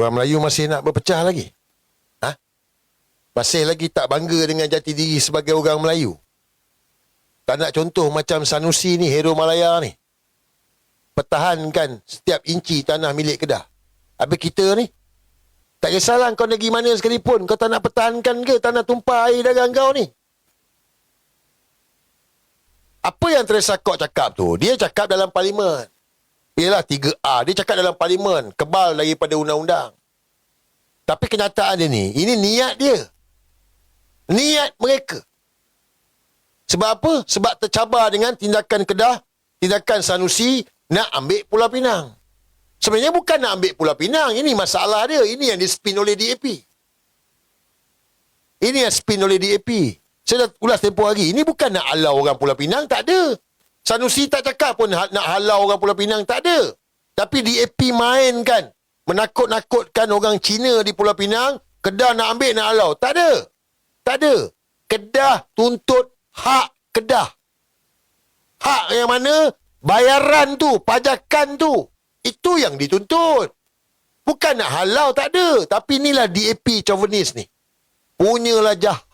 Orang Melayu masih nak berpecah lagi? Ha? Masih lagi tak bangga dengan jati diri sebagai orang Melayu? Tak nak contoh macam Sanusi ni, hero Malaya ni. Pertahankan setiap inci tanah milik Kedah. Habis kita ni, tak kisahlah kau negeri mana sekalipun, kau tak nak pertahankan ke tanah tumpah air dagang kau ni? Apa yang Teresa Kok cakap tu? Dia cakap dalam parlimen. Ialah 3A. Dia cakap dalam parlimen. Kebal daripada undang-undang. Tapi kenyataan dia ni, ini niat dia. Niat mereka. Sebab apa? Sebab tercabar dengan tindakan Kedah, tindakan Sanusi nak ambil Pulau Pinang. Sebenarnya bukan nak ambil Pulau Pinang. Ini masalah dia. Ini yang dispin oleh DAP. Ini yang spin oleh DAP. Saya dah ulas tempoh hari. Ini bukan nak halau orang Pulau Pinang. Tak ada. Sanusi tak cakap pun ha- nak halau orang Pulau Pinang. Tak ada. Tapi DAP mainkan. Menakut-nakutkan orang Cina di Pulau Pinang. Kedah nak ambil, nak halau. Tak ada. Tak ada. Kedah tuntut hak Kedah. Hak yang mana? Bayaran tu, pajakan tu. Itu yang dituntut. Bukan nak halau, tak ada. Tapi inilah DAP chauvinis ni. Punyalah jahat